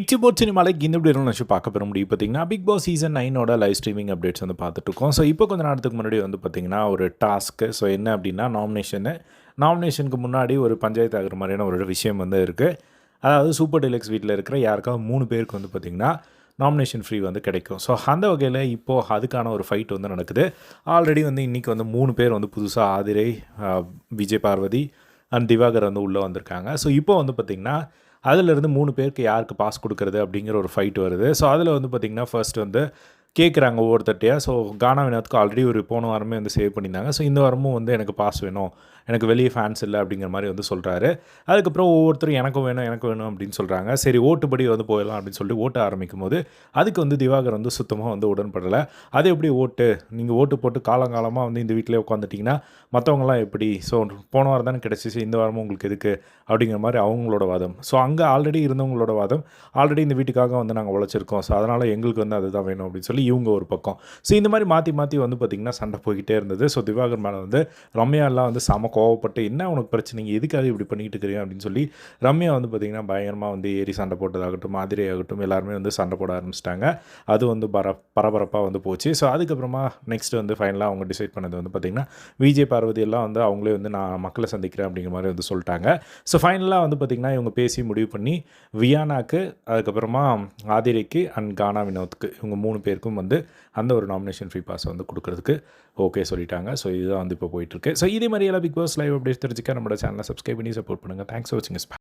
It's boat சினிமாலைக்கு இந்த இப்படி நினச்சி பார்க்க பெற முடியும். பார்த்தீங்கன்னா பிக் பாஸ் சீசன் நைனோட லைவ் ஸ்ட்ரீமிங் அப்டேட்ஸ் வந்து பார்த்துட்ருக்கோம் ஸோ இப்போ கொஞ்சம் நேரத்துக்கு முன்னாடி வந்து பார்த்திங்கன்னா ஒரு டாஸ்க்கு ஸோ என்ன அப்படின்னா நாமினேஷனு நாமினேஷனுக்கு முன்னாடி ஒரு பஞ்சாயத்து ஆகிற மாதிரியான ஒரு விஷயம் வந்து இருக்குது அதாவது சூப்பர் டெலக்ஸ் வீட்டில் இருக்கிற யாருக்காவது மூணு பேருக்கு வந்து பார்த்திங்கன்னா நாமினேஷன் ஃப்ரீ வந்து கிடைக்கும். ஸோ அந்த வகையில் இப்போது அதுக்கான ஒரு ஃபைட் வந்து நடக்குது. ஆல்ரெடி வந்து இன்றைக்கி வந்து மூணு பேர் வந்து புதுசாக ஆதிரை விஜய் பார்வதி அண்ட் திவாகர் வந்து உள்ளே வந்திருக்காங்க. ஸோ இப்போ வந்து பார்த்திங்கன்னா அதிலிருந்து மூணு பேருக்கு யாருக்கு பாஸ் கொடுக்குறது அப்படிங்கிற ஒரு ஃபைட் வருது. ஸோ அதில் வந்து பார்த்திங்கன்னா ஃபர்ஸ்ட் வந்து கேட்குறாங்க ஒவ்வொருத்தட்டையாக ஸோ கானா வினாத்துக்கு ஆல்ரெடி ஒரு போன வாரமே வந்து சேவ் பண்ணியிருந்தாங்க. ஸோ இந்த வாரமும் வந்து எனக்கு பாஸ் வேணும். எனக்கு வெளியே ஃபேன்ஸ் இல்லை அப்படிங்கிற மாதிரி வந்து சொல்கிறாரு அதுக்கப்புறம் ஒவ்வொருத்தரும் எனக்கும் வேணும் எனக்கு வேணும் அப்படின்னு சொல்கிறாங்க சரி ஓட்டுப்படி வந்து போயிடலாம் அப்படின்னு சொல்லிட்டு ஓட்ட ஆரம்பிக்கும் போது அதுக்கு வந்து திவாகர் வந்து சுத்தமாக வந்து உடன்படலை. அது எப்படி ஓட்டு? நீங்கள் ஓட்டு போட்டு காலங்காலமாக வந்து இந்த வீட்டிலே உட்காந்துட்டிங்கன்னா மற்றவங்களாம் எப்படி? ஸோ போன வாரம் தானே கிடச்சிச்சு இந்த வாரமும் உங்களுக்கு எதுக்கு? அப்படிங்கிற மாதிரி அவங்களோட வாதம். ஸோ அங்கே ஆல்ரெடி இருந்தவங்களோட வாதம். ஆல்ரெடி இந்த வீட்டுக்காக வந்து நாங்கள் உழைச்சிருக்கோம். ஸோ அதனால் எங்களுக்கு வந்து அதுதான் வேணும் அப்படின்னு சொல்லி இவங்க ஒரு பக்கம். ஸோ இந்த மாதிரி மாற்றி மாற்றி வந்து பார்த்திங்கன்னா சண்டை போய்கிட்டே இருந்தது. ஸோ திவாகர் மேலே வந்து ரம்யாலாம் வந்து செம கோவப்பட்டு என்ன உனக்கு பிரச்சனை? எதுக்காக இப்படி பண்ணிக்கிட்டு இருக்கிறீங்க? அப்படின்னு சொல்லி ரம்யா வந்து பார்த்திங்கன்னா பயங்கரமாக வந்து ஏறி சண்டை போட்டதாகட்டும் மாதிரி ஆகட்டும் எல்லாருமே வந்து சண்டை போட ஆரம்பிச்சிட்டாங்க. அது வந்து பர பரபரப்பாக வந்து போச்சு. ஸோ அதுக்கப்புறமா நெக்ஸ்ட் வந்து ஃபைனலாக அவங்க டிசைட் பண்ணது வந்து பார்த்திங்கன்னா விஜய் பார்வதி எல்லாம் வந்து அவங்களே வந்து நான் மக்களை சந்திக்கிறேன் அப்படிங்கிற மாதிரி வந்து சொல்லிட்டாங்க. ஸோ ஃபைனலாக வந்து பார்த்திங்கன்னா இவங்க பேசி முடிவு பண்ணி வியானாக்கு அதுக்கப்புறமா ஆதிரைக்கு அண்ட் கானா வினோத்துக்கு இவங்க மூணு பேருக்கும் வந்து அந்த ஒரு நாமினேஷன் ஃப்ரீ பாஸ் வந்து கொடுக்கறதுக்கு ஓகே சொல்லிட்டாங்க. ஸோ இதுதான் வந்து இப்போ போயிட்டுருக்கு. ஸோ இதே மாதிரி எல்லாம் பிக் பாஸ் லைவ் அப்டேட் தெரிஞ்சுக்க நம்மளோட சேனலை சப்ஸ்கிரைப் பண்ணி சப்போர்ட் பண்ணுங்கள் தேங்க்ஸ் ஃபார் வாட்சிங்